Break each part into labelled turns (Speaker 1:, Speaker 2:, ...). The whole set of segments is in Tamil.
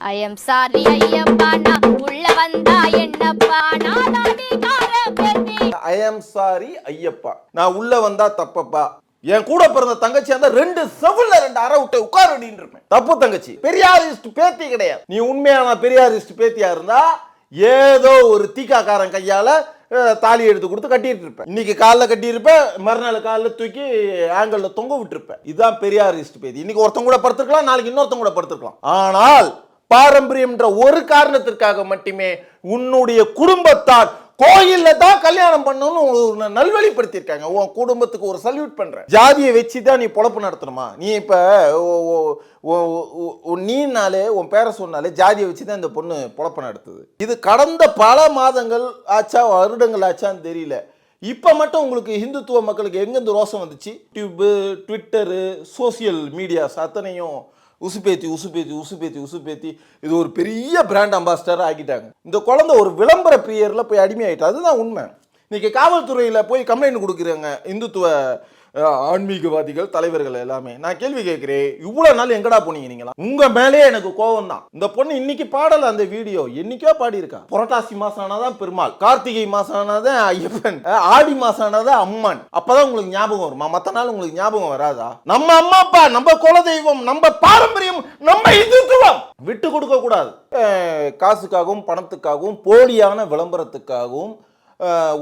Speaker 1: ஐயம் சாரி ஐயப்பா நான் உள்ள வந்தா என்னப்பா? நான் அதிகார
Speaker 2: ஐ ஆம் சாரி ஐயப்பா நான் உள்ள வந்தா தப்பப்பா. என் கூட பிறந்த தங்கச்சி அந்த ரெண்டு செவல்ல ரெண்டு அரை விட்டு உட்கார இருப்பேன் தப்பு தங்கச்சி. பெரியாரிஸ்ட் பேத்தி கிடையாது. நீ உண்மையான பெரியாரிஸ்ட் பேத்தியா இருந்தா ஏதோ ஒரு தீக்காக்காரன் கையால அஹ், தாலி எடுத்து கொடுத்து கட்டிட்டு இருப்பேன் இன்னைக்கு காலைல கட்டியிருப்பேன் மறுநாள் காலில் தூக்கி ஆங்கிள் தொங்க விட்டுருப்பேன். இதுதான் பெரியாரிஸ்ட் பேத்தி. இன்னைக்கு ஒருத்தன் கூட படுத்துருக்கலாம் நாளைக்கு இன்னொருத்தன் கூட படுத்துருக்கலாம். ஆனால் பாரம்பரியம்ன்ற ஒரு காரணத்திற்காக மட்டுமே உன்னுடைய குடும்பத்தார் கோயில்ல தான் கல்யாணம் பண்ணணும்னு ஒரு நல்வழிப்படுத்தியிருக்காங்க. உன் குடும்பத்துக்கு ஒரு சல்யூட் பண்ற ஜாதியை வச்சு தான் நீ பொழப்பு நடத்தணுமா? நீ இப்ப நீனாலே உன் பேரை சொன்னாலே ஜாதியை வச்சு தான் இந்த பொண்ணு பொழப்பு நடத்துது. இது கடந்த பல மாதங்கள் ஆச்சா வருடங்கள் ஆச்சான்னு தெரியல. இப்போ மட்டும் உங்களுக்கு ஹிந்துத்துவ மக்களுக்கு எங்கேருந்து ரோசம் வந்துச்சு? டியூப்பு ட்விட்டரு சோசியல் மீடியாஸ் அத்தனையும் உசுப்பேத்தி உசுப்பேத்தி உசுப்பேத்தி உசுப்பேத்தி. இது ஒரு பெரிய பிராண்ட் அம்பாசிடர் ஆக்கிட்டாங்க இந்த குழந்தை ஒரு விளம்பர பிரியரில் போய் அடிமையாயிட்டா. அதுதான் உண்மை. இன்னைக்கு காவல்துறையில் போய் கம்ப்ளைண்ட் கொடுக்குறாங்க. இந்துத்துவ ஆன்மீகவாதிகள் தலைவர்கள் எல்லாமே நான் கேள்வி கேட்குறேன் இவ்வளோ நாள் எங்கடா போனீங்க நீங்களா? உங்க மேலேயே எனக்கு கோவம் தான் இந்த பொண்ணு இன்னைக்கு பாடல அந்த வீடியோ என்னைக்கோ பாடியிருக்கா. புரட்டாசி மாசம் ஆனாதான் பெருமாள் கார்த்திகை மாசம் ஆனாதான் ஐயப்பன் ஆடி மாசம் ஆனாதான் அம்மன். அப்பதான் உங்களுக்கு ஞாபகம் வருமா? மற்ற நாள் உங்களுக்கு ஞாபகம் வராதா? நம்ம அம்மா அப்பா நம்ம குலதெய்வம் நம்ம பாரம்பரியம் நம்ம இந்துத்துவம். விட்டு கொடுக்க கூடாது. காசுக்காகவும் பணத்துக்காகவும் போலியான விளம்பரத்துக்காகவும்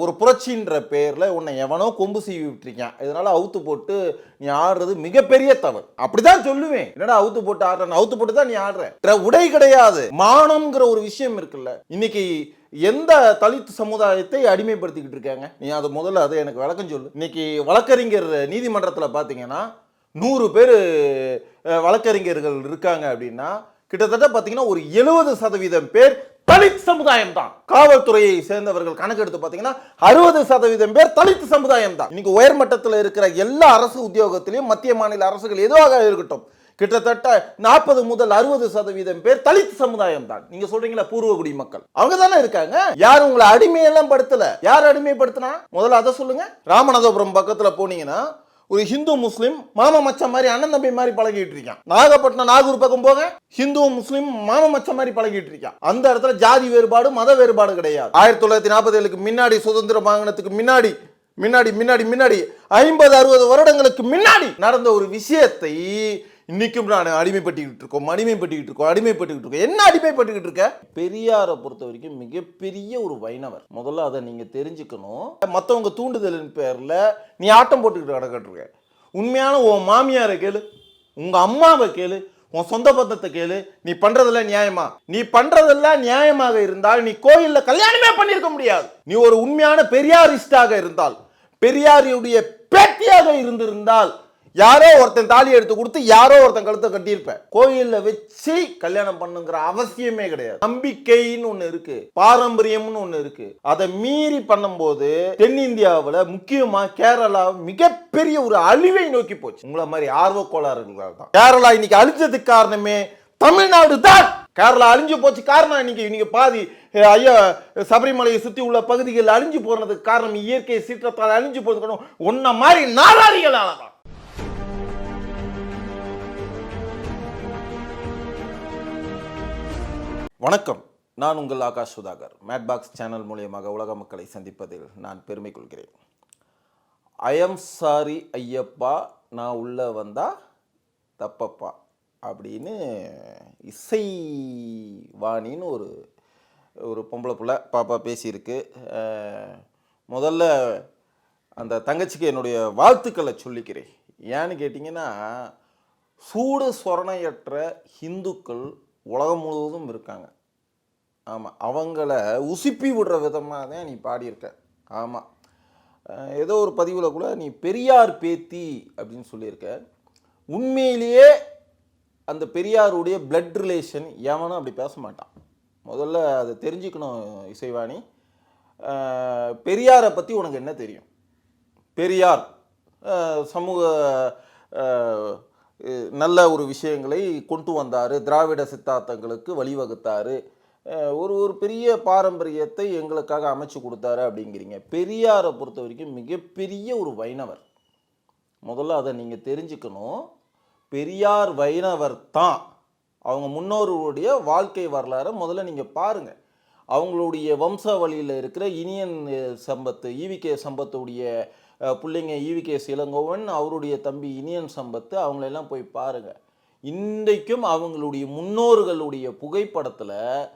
Speaker 2: ஒரு புரட்சின்ற பேரில் உன்னை எவனோ கொம்பு சீவி விட்டுருக்கான். இதனால் அவுத்து போட்டு நீ ஆடுறது மிகப்பெரிய தவறு. அப்படிதான் சொல்லுவேன். என்னடா அவுத்து போட்டு ஆடுறேன் அவுத்து போட்டு தான் நீ ஆடுற. உடை கிடையாது. மானம்ங்கிற ஒரு விஷயம் இருக்குல்ல. இன்னைக்கு எந்த தலித் சமுதாயத்தை அடிமைப்படுத்திக்கிட்டு இருக்காங்க? நீ அது முதல்ல அதை எனக்கு விளக்கம் சொல்லு. இன்னைக்கு வழக்கறிஞர் நீதிமன்றத்தில் பார்த்தீங்கன்னா நூறு பேர் வழக்கறிஞர்கள் இருக்காங்க அப்படின்னா கிட்டத்தட்ட பார்த்தீங்கன்னா ஒரு எழுபது சதவீதம் பேர் தலித் சமுதாயம் தான் காவல்துறையை சேர்ந்தவர்கள் கணக்கெடுத்து பார்த்தீங்கன்னா அறுபது சதவீதம் பேர் தலித் சமுதாயம் தான் இன்னைக்கு உயர்மட்டத்தில் இருக்கிற எல்லா அரசு உத்தியோகத்திலையும் மத்திய மாநில அரசுகள் எதுவாக இருக்கட்டும் கிட்டத்தட்ட நாற்பது முதல் அறுபது சதவீதம் பேர் தலித் சமுதாயம் தான் நீங்க சொல்றீங்களா பூர்வகுடி மக்கள். அவங்க தானே இருக்காங்க. யாரும் உங்களை அடிமையெல்லாம் படுத்தல. யார் அடிமைப்படுத்தினா? முதல்ல அதை சொல்லுங்க. ராமநாதபுரம் பக்கத்துல போனீங்கன்னா ஒரு ஹிந்து முஸ்லீம் மாமா மச்சான் மாதிரி அண்ணன் தம்பி மாதிரி பழகிட்டு இருக்கான். நாகப்பட்டினம் நாகூர் பக்கம் போக ஹிந்து முஸ்லீம் மாமா மச்சான் மாதிரி பழகிட்டு இருக்கான். அந்த இடத்துல ஜாதி வேறுபாடு மத வேறுபாடு கிடையாது. ஆயிரத்தி தொள்ளாயிரத்தி நாற்பது ஏழுக்கு முன்னாடி சுதந்திரம் வாங்கினதுக்கு முன்னாடி முன்னாடி முன்னாடி முன்னாடி ஐம்பது அறுபது வருடங்களுக்கு முன்னாடி நடந்த ஒரு விஷயத்தை இன்னைக்கும் நான் அடிமைப்பட்டுக்கிட்டு இருக்கோம் அடிமைப்பட்டுக்கிட்டு இருக்கோம் அடிமைப்பட்டுக்கிட்டு இருக்கோம். என்ன அடிமைப்பட்டுக்கிட்டு இருக்க? பெரியாரை பொறுத்த வரைக்கும் மிகப்பெரிய ஒரு வைணவர். முதல்ல அதை நீங்க தெரிஞ்சுக்கணும். மற்றவங்க தூண்டுதலின் பேர்ல நீ ஆட்டம் போட்டுக்கிட்டு கிடக்கிட்டு இருக்க உண்மையான உன் மாமியாரை கேளு உங்க அம்மாவை கேளு உன் சொந்த பந்தத்தை கேளு. நீ பண்றதெல்லாம் நியாயமா? நீ பண்றதெல்லாம் நியாயமாக இருந்தால் நீ கோயில்ல கல்யாணமே பண்ணியிருக்க முடியாது. நீ ஒரு உண்மையான பெரியாரிஸ்டாக இருந்தால் பெரியாரியுடைய பேட்டியாக இருந்திருந்தால் யாரோ ஒருத்தன் தாலி எடுத்து கொடுத்து யாரோ ஒருத்தன் கழுத்தை கட்டியிருப்பேன். கோயிலில் வச்சு கல்யாணம் பண்ணுங்கிற அவசியமே கிடையாது. நம்பிக்கைன்னு ஒன்று இருக்கு. பாரம்பரியம்னு ஒன்று இருக்கு. அதை மீறி பண்ணும்போது தென்னிந்தியாவில் முக்கியமாக கேரளா மிகப்பெரிய ஒரு அழிவை நோக்கி போச்சு. உங்களை மாதிரி ஆர்வ கோளாறுகளால் தான். கேரளா இன்னைக்கு அழிஞ்சதுக்கு காரணமே தமிழ்நாடு தான். கேரளா அழிஞ்சு போச்சு காரணம் இன்னைக்கு இன்னைக்கு பாதி ஐயா சபரிமலையை சுற்றி உள்ள பகுதிகளில் அழிஞ்சு போனதுக்கு காரணம் இயற்கை சீற்றத்தால் அழிஞ்சு போறதுக்கு காரணம் மாதிரி நாளாரிகளால தான். வணக்கம். நான் உங்கள் Akash Sudhakar. Mad box channel மூலியமாக உலக மக்களை சந்திப்பதில் நான் பெருமை கொள்கிறேன் ஐஎம் சாரி ஐயப்பா நான் உள்ளே வந்தால் தப்பப்பா அப்படின்னு இசை வாணின்னு ஒரு ஒரு பொம்பளை பிள்ளை பாப்பா பேசியிருக்கு. முதல்ல அந்த தங்கச்சிக்கு என்னுடைய வாழ்த்துக்களை சொல்லிக்கிறேன். ஏன்னு கேட்டிங்கன்னா சூடு சொரணையற்ற ஹிந்துக்கள் உலகம் முழுவதும் இருக்காங்க. ஆமாம் அவங்கள உசுப்பி விடுற விதமாக தான் நீ பாடியிருக்க. ஆமாம் ஏதோ ஒரு பதிவில் கூட நீ பெரியார் பேத்தி அப்படின்னு சொல்லியிருக்க. உண்மையிலேயே அந்த பெரியாருடைய பிளட் ரிலேஷன் எவனும் அப்படி பேச மாட்டான். முதல்ல அதை தெரிஞ்சுக்கணும் இசைவாணி. பெரியாரை பற்றி உனக்கு என்ன தெரியும்? பெரியார் சமூக நல்ல ஒரு விஷயங்களை கொண்டு வந்தார். திராவிட சித்தாந்தங்களுக்கு வழிவகுத்தார். ஒரு ஒரு பெரிய பாரம்பரியத்தை எங்களுக்காக அமைச்சு கொடுத்தாரு அப்படிங்கிறீங்க. பெரியாரை பொறுத்த வரைக்கும் மிகப்பெரிய ஒரு வைணவர். முதல்ல அதை நீங்கள் தெரிஞ்சுக்கணும். பெரியார் வைணவர் தான். அவங்க முன்னோர்களுடைய வாழ்க்கை வரலாறை முதல்ல நீங்கள் பாருங்கள் அவங்களுடைய வம்சாவளியில் இருக்கிற இனியன் சம்பத்து ஈவிகே சம்பத்துடைய பிள்ளைங்க ஈவிகே இளங்கோவன் அவருடைய தம்பி இனியன் சம்பத்து அவங்களெல்லாம் போய் பாருங்கள் இன்றைக்கும் அவங்களுடைய முன்னோர்களுடைய புகைப்படத்தில்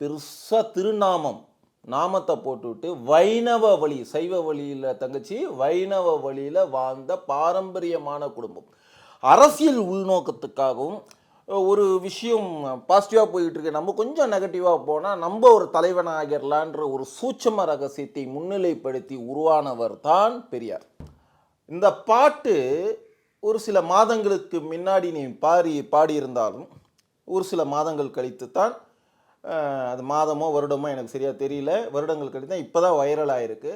Speaker 2: பெருசாக திருநாமம் நாமத்தை போட்டுவிட்டு வைணவ வழி சைவ வழியில் தங்கச்சி வைணவ வழியில் வாழ்ந்த பாரம்பரியமான குடும்பம். அரசியல் உள்நோக்கத்துக்காகவும் ஒரு விஷயம் பாசிட்டிவாக போயிட்டுருக்கு. நம்ம கொஞ்சம் நெகட்டிவாக போனால் நம்ம ஒரு தலைவனாக ஆகிடலான்ற ஒரு சூட்சம ரகசியத்தை முன்னிலைப்படுத்தி உருவானவர் தான் பெரியார். இந்த பாட்டு ஒரு சில மாதங்களுக்கு முன்னாடி நீ பாடி பாடியிருந்தாலும் ஒரு சில மாதங்கள் கழித்து தான் அது மாதமோ வருடமோ எனக்கு சரியாக தெரியல. வருடங்கள் கழித்து தான் இப்போ தான் வைரல் ஆகிருக்கு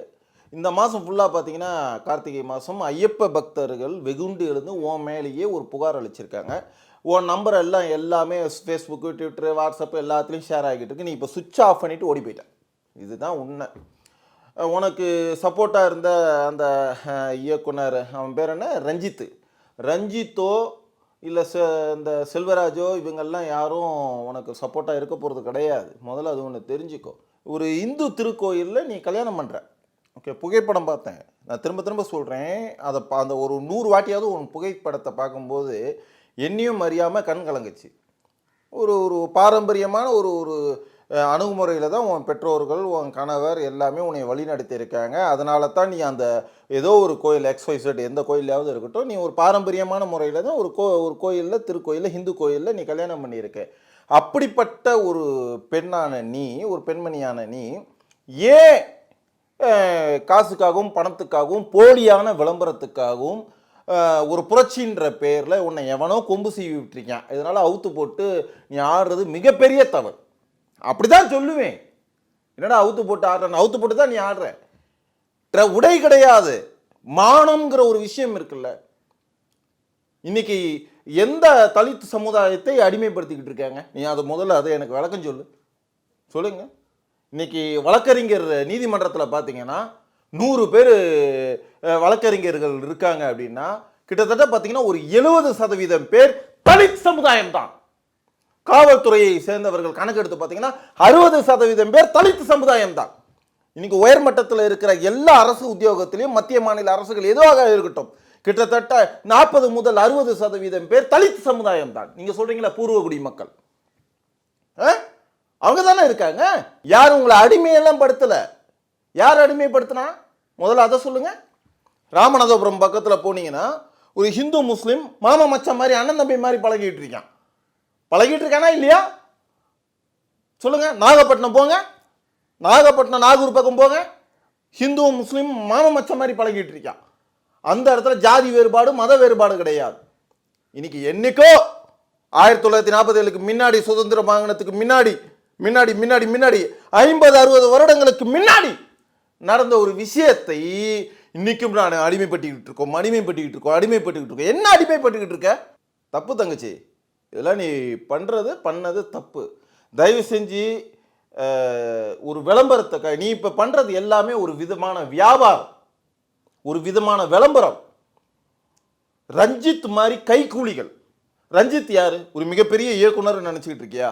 Speaker 2: இந்த மாதம் ஃபுல்லாக பார்த்தீங்கன்னா கார்த்திகை மாதம் ஐயப்ப பக்தர்கள் வெகுண்டு எழுந்து உன் மேலேயே ஒரு புகார் அளிச்சிருக்காங்க. உன் நம்பர் எல்லாம் எல்லாமே ஃபேஸ்புக்கு ட்விட்டரு வாட்ஸ்அப் எல்லாத்துலேயும் ஷேர் ஆகிட்டு இருக்கு. நீ இப்போ சுவிட்ச் ஆஃப் பண்ணிவிட்டு ஓடி போயிட்டேன் இதுதான் உண்மை. உனக்கு சப்போர்ட்டாக இருந்த அந்த இயக்குனர் அவன் பேர் என்ன? ரஞ்சித்து. ரஞ்சித்தோ இல்லை செ இந்த செல்வராஜோ இவங்கெல்லாம் யாரும் உனக்கு சப்போர்ட்டாக இருக்க போகிறது கிடையாது. முதல்ல அது ஒன்று தெரிஞ்சுக்கோ. ஒரு இந்து திருக்கோயிலில் நீ கல்யாணம் பண்ணுற ஓகே புகைப்படம் பார்த்தேன். நான் திரும்ப திரும்ப சொல்கிறேன் அதை பா- அந்த ஒரு நூறு வாட்டியாவது உன் புகைப்படத்தை பார்க்கும்போது என்னையும் அறியாமல் கண் கலங்குச்சு. ஒரு ஒரு பாரம்பரியமான ஒரு ஒரு அணுகுமுறையில் தான் உன் பெற்றோர்கள் உன் கணவர் எல்லாமே உன்னை வழிநடத்தி இருக்காங்க. அதனால தான் நீ அந்த ஏதோ ஒரு கோயில் எக்ஸ்வைசட் எந்த கோயிலையாவது இருக்கட்டும் நீ ஒரு பாரம்பரியமான முறையில் தான் ஒரு கோ ஒரு கோயிலில் திருக்கோயிலில் ஹிந்து கோயிலில் நீ கல்யாணம் பண்ணியிருக்க. அப்படிப்பட்ட ஒரு பெண்ணான நீ ஒரு பெண்மணியான நீ ஏன் காசுக்காகவும் பணத்துக்காகவும் போலியான விளம்பரத்துக்காகவும் ஒரு புரட்சின்ற பேரில் உன்னை எவனோ கொம்பு சீவி விட்டுருக்கான். இதனால் அவுத்து போட்டு நீ ஆடுறது மிகப்பெரிய தவறு. அப்படி தான் சொல்லுவேன். என்னடா அவுத்து போட்டு ஆடுறேன் அவுத்து போட்டு தான் நீ ஆடுற. உடை கிடையாது. மானம்ங்கிற ஒரு விஷயம் இருக்குல்ல. இன்னைக்கு எந்த தலித் சமுதாயத்தை அடிமைப்படுத்திக்கிட்டு இருக்காங்க? நீ அதை முதல்ல அதை எனக்கு விளக்கம் சொல்லு. சொல்லுங்கள் இன்னைக்கு வழக்கறிஞர் நீதிமன்றத்தில் பார்த்தீங்கன்னா நூறு பேர் வழக்கறிஞர்கள் இருக்காங்க அப்படின்னா கிட்டத்தட்ட பார்த்தீங்கன்னா ஒரு எழுபது சதவீதம் பேர் தலித் சமுதாயம் தான் காவல்துறையை சேர்ந்தவர்கள் கணக்கெடுத்து பார்த்தீங்கன்னா அறுபது சதவீதம் பேர் தலித் சமுதாயம் தான் இன்னைக்கு உயர்மட்டத்தில் இருக்கிற எல்லா அரசு உத்தியோகத்திலையும் மத்திய மாநில அரசுகள் எதுவாக இருக்கட்டும் கிட்டத்தட்ட நாற்பது முதல் அறுபது சதவீதம் பேர் தலித் சமுதாயம் தான் நீங்க சொல்றீங்களா? பூர்வகுடி மக்கள். ஆ? அவங்க தானே இருக்காங்க. யார் உங்களை அடிமையெல்லாம் படுத்தலை. யார் அடிமைப்படுத்தினா? முதல்ல அதை சொல்லுங்க. ராமநாதபுரம் பக்கத்தில் போனீங்கன்னா ஒரு ஹிந்து முஸ்லீம் மாமா மச்சம் மாதிரி அண்ணன் தம்பி மாதிரி பழகிட்டு இருக்கான். பழகிட்டு இருக்கானா இல்லையா? சொல்லுங்க. நாகப்பட்டினம் போங்க. நாகப்பட்டினம் நாகூர் பக்கம் போங்க. ஹிந்து முஸ்லீம் மாமா மச்சம் மாதிரி பழகிட்டு இருக்கான். அந்த இடத்துல ஜாதி வேறுபாடு மத வேறுபாடு கிடையாது. இன்னைக்கு என்னைக்கோ ஆயிரத்தி தொள்ளாயிரத்தி நாற்பத்தி ஏழுக்கு முன்னாடி சுதந்திரம் வாங்கினதுக்கு முன்னாடி முன்னாடி முன்னாடி முன்னாடி. ஐம்பது அறுபது வருடங்களுக்கு முன்னாடி நடந்த ஒரு விஷயத்தை இன்னைக்கும் நான் அடிமைப்பட்டுக்கிட்டு இருக்கோம் அடிமைப்பட்டுக்கிட்டு இருக்கோம் அடிமைப்பட்டுக்கிட்டு இருக்கோம். என்ன அடிமைப்பட்டுக்கிட்டு இருக்க? தப்பு தங்கச்சி. இதெல்லாம் நீ பண்ணுறது பண்ணது தப்பு. தயவு செஞ்சு ஒரு விளம்பரத்தை நீ இப்போ பண்ணுறது எல்லாமே ஒரு விதமான வியாபாரம். ஒரு விதமான விளம்பரம். ரஞ்சித் மாதிரி கைக்கூலிகள் ரஞ்சித் யார்? ஒரு மிகப்பெரிய இயக்குனர் நினச்சிக்கிட்டு இருக்கியா?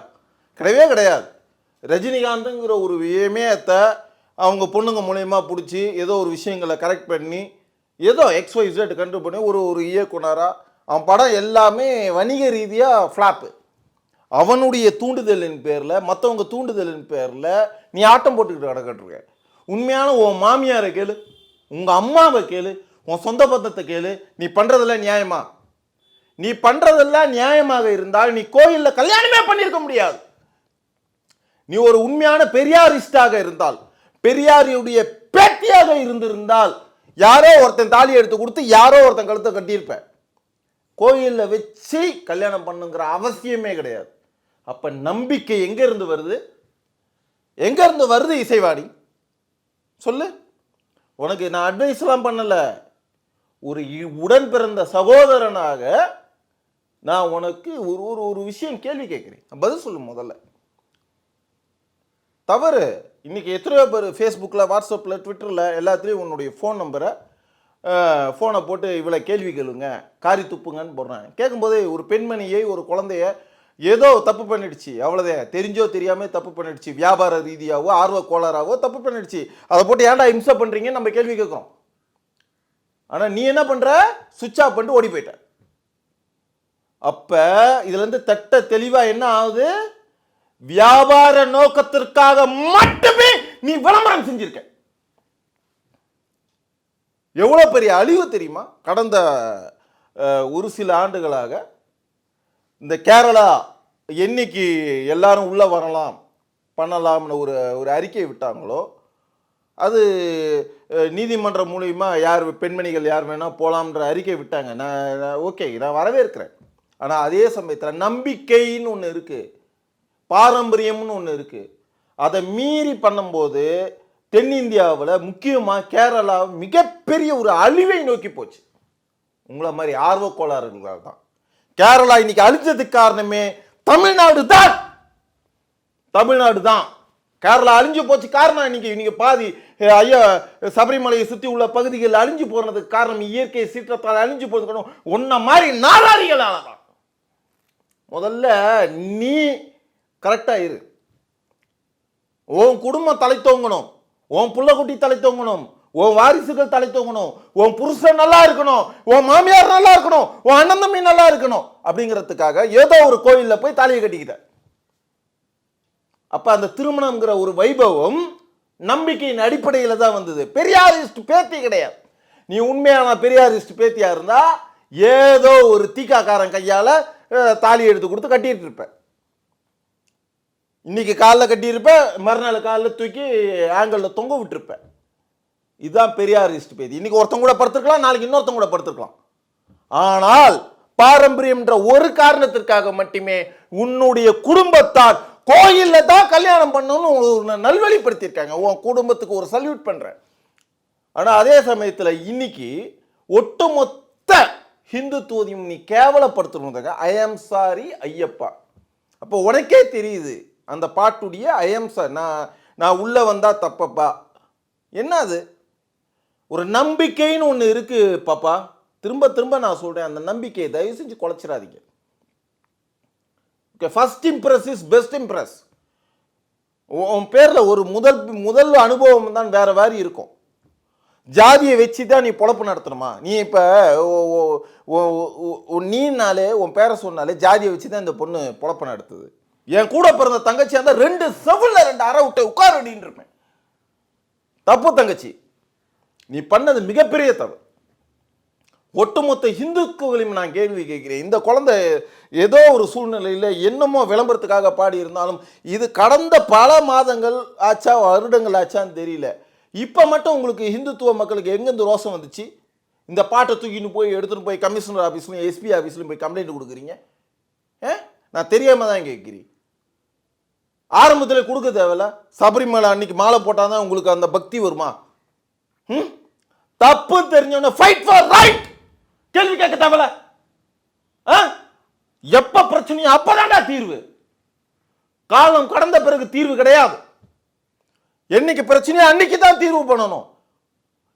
Speaker 2: கிடையவே கிடையாது. ரஜினிகாந்துங்கிற ஒரு இமயத்தை அவங்க பொண்ணுங்க மூலயமா பிடிச்சி ஏதோ ஒரு விஷயங்களை கரெக்ட் பண்ணி ஏதோ எக்ஸ் ஒய் இசட் கண்டு பண்ணி ஒரு ஒரு இயக்குனராக அவன் படம் எல்லாமே வணிக ரீதியாக ஃப்ளாப்பு அவனுடைய தூண்டுதலின் பேரில் மற்றவங்க தூண்டுதலின் பேரில் நீ ஆட்டம் போட்டுக்கிட்டு கிடக்கட்டுருக்க உண்மையான உன் மாமியாரை கேளு உங்கள் அம்மாவை கேளு உன் சொந்த பந்தத்தை கேளு நீ பண்ணுறதெல்லாம் நியாயமா? நீ பண்ணுறதெல்லாம் நியாயமாக இருந்தால் நீ கோயிலில் கல்யாணமே பண்ணியிருக்க முடியாது. நீ ஒரு உண்மையான பெரியாரிஸ்டாக இருந்தால் பெரியாரியுடைய பேட்டியாக இருந்திருந்தால் யாரோ ஒருத்தன் தாலி எடுத்து கொடுத்து யாரோ ஒருத்தன் கழுத்தை கட்டியிருப்ப கோயிலில் வச்சு கல்யாணம் பண்ணுங்கிற அவசியமே கிடையாது. அப்ப நம்பிக்கை எங்க இருந்து வருது? எங்க இருந்து வருது இசைவாணி? சொல்லு. உனக்கு நான் அட்வைஸ்லாம் பண்ணல. ஒரு இ- உடன் பிறந்த சகோதரனாக நான் உனக்கு ஒரு ஒரு ஒரு விஷயம் கேள்வி கேட்குறேன். பதில் சொல்லு முதல்ல. தவறு. இன்றைக்கி எத்தனையோ பேர் ஃபேஸ்புக்கில் வாட்ஸ்அப்பில் ட்விட்டரில் எல்லாத்துலேயும் உன்னுடைய ஃபோன் நம்பரை ஃபோனை போட்டு இவ்வளோ கேள்வி கேளுங்க. காரி துப்புங்கன்னு போடுறேன் கேட்கும்போதே ஒரு பெண்மணியை ஒரு குழந்தைய ஏதோ தப்பு பண்ணிடுச்சு. அவ்வளோதே தெரிஞ்சோ தெரியாமல் தப்பு பண்ணிடுச்சு. வியாபார ரீதியாவோ ஆர்வ கோளாறாவோ தப்பு பண்ணிடுச்சு. அதை போட்டு ஏன்டா இம்சை பண்ணுறீங்கன்னு நம்ம கேள்வி கேட்குறோம். ஆனால் நீ என்ன பண்ணுற சுவிட்ச் ஆஃப் பண்ணிட்டு ஓடி போயிட்ட. அப்போ இதுலேருந்து தட்ட தெளிவாக என்ன ஆகுது? வியாபார நோக்கத்திற்காக மட்டுமே நீ விளம்பரம் செஞ்சிருக்க. எவ்வளோ பெரிய அழிவு தெரியுமா? கடந்த ஒரு சில ஆண்டுகளாக இந்த கேரளா என்னைக்கு எல்லாரும் உள்ளே வரலாம் பண்ணலாம்னு ஒரு ஒரு அறிக்கை விட்டாங்களோ அது நீதிமன்றம் மூலியமா யார் பெண்மணிகள் யார் வேணால் போகலாம்ன்ற அறிக்கை விட்டாங்க. நான் ஓகே நான் வரவேற்கிறேன். ஆனால் அதே சமயத்தில் நம்பிக்கைன்னு ஒன்று இருக்குது பாரம்பரியம்னு ஒன்று இருக்குது அதை மீறி பண்ணும்போது தென்னிந்தியாவில் முக்கியமாக கேரளா மிகப்பெரிய ஒரு அழிவை நோக்கி போச்சு. உங்களை மாதிரி ஆர்வ கோளாறுகளால் தான். கேரளா இன்னைக்கு அழிஞ்சதுக்கு காரணமே தமிழ்நாடு தான். தமிழ்நாடு தான். கேரளா அழிஞ்சு போச்சு காரணம் இன்னைக்கு இன்னைக்கு பாதி ஐயா சபரிமலையை சுற்றி உள்ள பகுதிகள் அழிஞ்சு போனதுக்கு காரணம் இயற்கை சீற்றத்தால் அழிஞ்சு போறதுக்கு காரணம் மாதிரி நாளாரிகளால தான். முதல்ல நீ கரெக்டாக இரு. உன் குடும்பம் தலை தோங்கணும். உன் புள்ளக்குட்டி தலை தோங்கணும். உன் வாரிசுகள் தலை தோங்கணும். உன் புருஷன் நல்லா இருக்கணும். உன் மாமியார் நல்லா இருக்கணும். உன் அண்ணன் தம்பி நல்லா இருக்கணும். அப்படிங்கிறதுக்காக ஏதோ ஒரு கோயிலில் போய் தாலியை கட்டிக்கிட்ட அப்போ அந்த திருமணம்ங்கிற ஒரு வைபவம் நம்பிக்கையின் அடிப்படையில் தான் வந்தது. பெரியாரிஸ்ட் பேத்தி கிடையாது. நீ உண்மையான பெரியாரிஸ்ட் பேத்தியாக இருந்தால் ஏதோ ஒரு தீக்காக்காரன் கையால் தாலி எடுத்து கொடுத்து கட்டிகிட்டு இருப்பேன் இன்னைக்கு காலில் கட்டியிருப்பேன் மறுநாள் காலில் தூக்கி ஆங்கிளில் தொங்க விட்டுருப்பேன் இதுதான் பெரியாரிஸ்ட் பேதி. இன்னைக்கு ஒருத்தங்க கூட படுத்துருக்கலாம் நாளைக்கு இன்னொருத்தங்க கூட படுத்துருக்கலாம். ஆனால் பாரம்பரியம்ன்ற ஒரு காரணத்திற்காக மட்டுமே உன்னுடைய குடும்பத்தார் கோயிலில் தான் கல்யாணம் பண்ணணும்னு ஒரு நல்வழிப்படுத்தியிருக்காங்க. உன் குடும்பத்துக்கு ஒரு சல்யூட் பண்ணுறேன் ஆனால் அதே சமயத்தில் இன்னைக்கு ஒட்டுமொத்த ஹிந்துத்துவதையும் நீ கேவலப்படுத்தணுங்க ஐ ஆம் சாரி ஐயப்பா. அப்போ உனக்கே தெரியுது அந்த பாட்டுடைய அயம்சை நான் நான் உள்ளே வந்தால் தப்பப்பா. என்ன அது ஒரு நம்பிக்கைன்னு ஒன்று இருக்குது பாப்பா. திரும்ப திரும்ப நான் சொல்கிறேன் அந்த நம்பிக்கையை தயவு செஞ்சு குலைச்சிடாதீங்க okay first impress is best impress உன் பேரில் ஒரு முதல் முதல் அனுபவம் தான் வேற மாதிரி இருக்கும். ஜாதியை வச்சு தான் நீ பொழப்பு நடத்தணுமா? நீ இப்போ நீனாலே உன் பேரை சொன்னாலே ஜாதியை வச்சு தான் இந்த பொண்ணு பொழப்பு நடத்துது. என் கூட பிறந்த தங்கச்சி அந்த ரெண்டு செவில்ல ரெண்டு அரை விட்டு உட்காரடின்னு இருப்பேன் தப்பு தங்கச்சி. நீ பண்ணது மிகப்பெரிய தவறு. ஒட்டுமொத்த இந்துக்களையும் நான் கேள்வி கேட்கிறேன். இந்த குழந்தை ஏதோ ஒரு சூழ்நிலையில் என்னமோ விளம்பரத்துக்காக பாடி இருந்தாலும் இது கடந்த பல மாதங்கள் ஆச்சா வருடங்கள் ஆச்சான்னு தெரியல. இப்போ மட்டும் உங்களுக்கு இந்துத்துவ மக்களுக்கு எங்கேருந்து ரோசம் வந்துச்சு? இந்த பாட்டை தூக்கின்னு போய் எடுத்துகிட்டு போய் கமிஷனர் ஆஃபீஸ்லையும் எஸ்பி ஆஃபீஸ்லையும் போய் கம்ப்ளைண்ட் கொடுக்குறீங்க? ஏ நான் தெரியாமல் தான் கேட்குறேன். ஆரம்பத்தில் கொடுக்க தேவையில்ல. சபரிமலை அன்னைக்கு மாலை போட்டால் தான் உங்களுக்கு அந்த பக்தி வருமா? ம் தப்பு தெரிஞ்சவன ஃபைட் ஃபார் ரைட் கேள்வி கேட்க தேவையில்ல. ஆ? எப்போ பிரச்சனையோ அப்போதான்டா தீர்வு. காலம் கடந்த பிறகு தீர்வு கிடையாது. என்னைக்கு பிரச்சனையோ அன்னைக்கு தான் தீர்வு பண்ணணும்.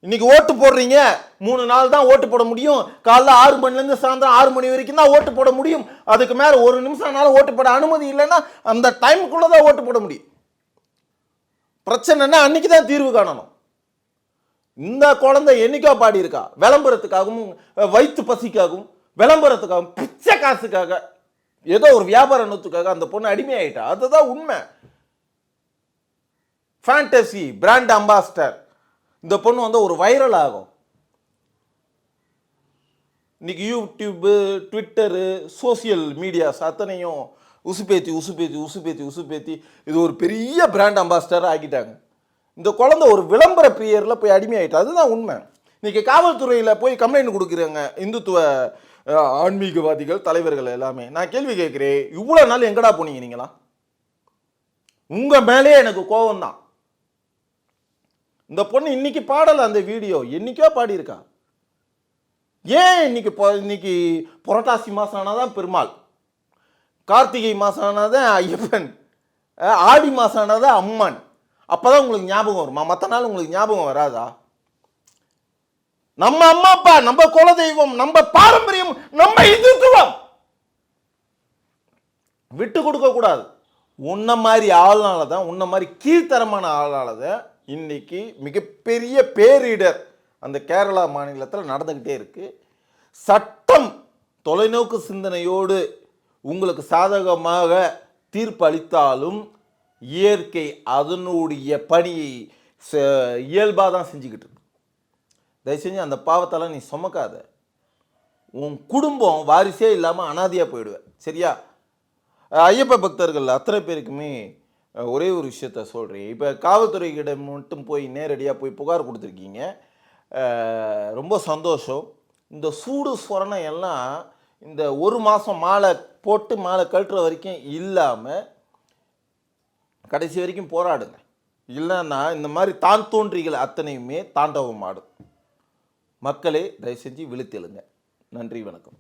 Speaker 2: இன்னைக்கு ஓட்டு போடுறீங்க. மூணு நாள் தான் ஓட்டு போட முடியும். காலைல ஆறு மணிலேருந்து சாயந்தரம் ஆறு மணி வரைக்கும் தான் ஓட்டு போட முடியும். அதுக்கு மேலே ஒரு நிமிஷம்னால ஓட்டு போட அனுமதி இல்லைன்னா அந்த டைமுக்குள்ளே தான் ஓட்டு போட முடியும். பிரச்சனைன்னா அன்னைக்கு தான் தீர்வு காணணும். இந்த குழந்தை என்னைக்கோ பாடி இருக்கா விளம்பரத்துக்காகவும் வயிற்று பசிக்காகவும் விளம்பரத்துக்காகவும் பிச்சை காசுக்காக ஏதோ ஒரு வியாபார நோத்துக்காக அந்த பொண்ணு அடிமையாயிட்டா. அதுதான் உண்மை. ஃபேண்டசி பிராண்ட் அம்பாஸ்டர் இந்த பொண்ணு வந்து ஒரு வைரல் ஆகும். இன்னைக்கு யூடியூப்பு ட்விட்டரு சோசியல் மீடியாஸ் அத்தனையும் உசுப்பேத்தி உசுப்பேத்தி உசுப்பேத்தி உசுப்பேத்தி இது ஒரு பெரிய பிராண்ட் அம்பாஸ்டர் ஆக்கிட்டாங்க இந்த குழந்தை ஒரு விளம்பர பிரியரில் போய் அடிமையாயிட்டு. அதுதான் உண்மை. இன்றைக்கி காவல்துறையில் போய் கம்ப்ளைண்ட் கொடுக்குறாங்க இந்துத்துவ ஆன்மீகவாதிகள் தலைவர்கள் எல்லாமே. நான் கேள்வி கேட்குறேன் இவ்வளோ நாள் எங்கடா போனீங்க நீங்களா உங்கள் மேலே எனக்கு கோபம் தான் இந்த பொண்ணு இன்னைக்கு பாடலை அந்த வீடியோ. என்றைக்கோ பாடியிருக்கா. ஏன் இன்னைக்கு பொ- இன்னைக்கு புரட்டாசி மாதம் ஆனால் தான் பெருமாள். கார்த்திகை மாதம் ஆனாதான் ஐயப்பன். ஆடி மாதம் ஆனாதான் அம்மன். அப்பதான் உங்களுக்கு ஞாபகம் வருமா? மற்ற நாள் உங்களுக்கு ஞாபகம் வராதா? நம்ம அம்மா அப்பா நம்ம குலதெய்வம் நம்ம பாரம்பரியம் நம்ம இந்துத்துவம். விட்டு கொடுக்க கூடாது. உன்ன மாதிரி ஆள்னால தான் உன்ன மாதிரி கீழ்த்தரமான ஆளால தான் இன்னைக்கு மிகப்பெரிய பேரிடர் அந்த கேரளா மாநிலத்தில் நடந்துக்கிட்டே இருக்குது சட்டம் தொலைநோக்கு சிந்தனையோடு உங்களுக்கு சாதகமாக தீர்ப்பு அளித்தாலும் இயற்கை அதனுடைய பணியை இயல்பாக தான் செஞ்சுக்கிட்டு இருக்கு. தயவு செஞ்சு அந்த பாவத்தெல்லாம் நீ சுமக்காத. உன் குடும்பம் வாரிசே இல்லாமல் அனாதையாக போயிடுவேன் சரியா? ஐயப்ப பக்தர்கள் அத்தனை பேருக்குமே ஒரே ஒரு விஷயத்த சொல்கிறேன் இப்போ காவல்துறையிடம் மட்டும் போய் நேரடியாக போய் புகார் கொடுத்துருக்கீங்க. ரொம்ப சந்தோஷம். இந்த சூடு சொரணை எல்லாம் இந்த ஒரு மாதம் மாலை போட்டு மாலை கழட்டுற வரைக்கும் இல்லாமல் கடைசி வரைக்கும் போராடுங்க. இல்லைன்னா இந்த மாதிரி தான் தோன்றிகள் அத்தனையுமே தாண்டவம் ஆடும் மக்களே தயவு செஞ்சு விழுத்தெழுங்க. நன்றி வணக்கம்.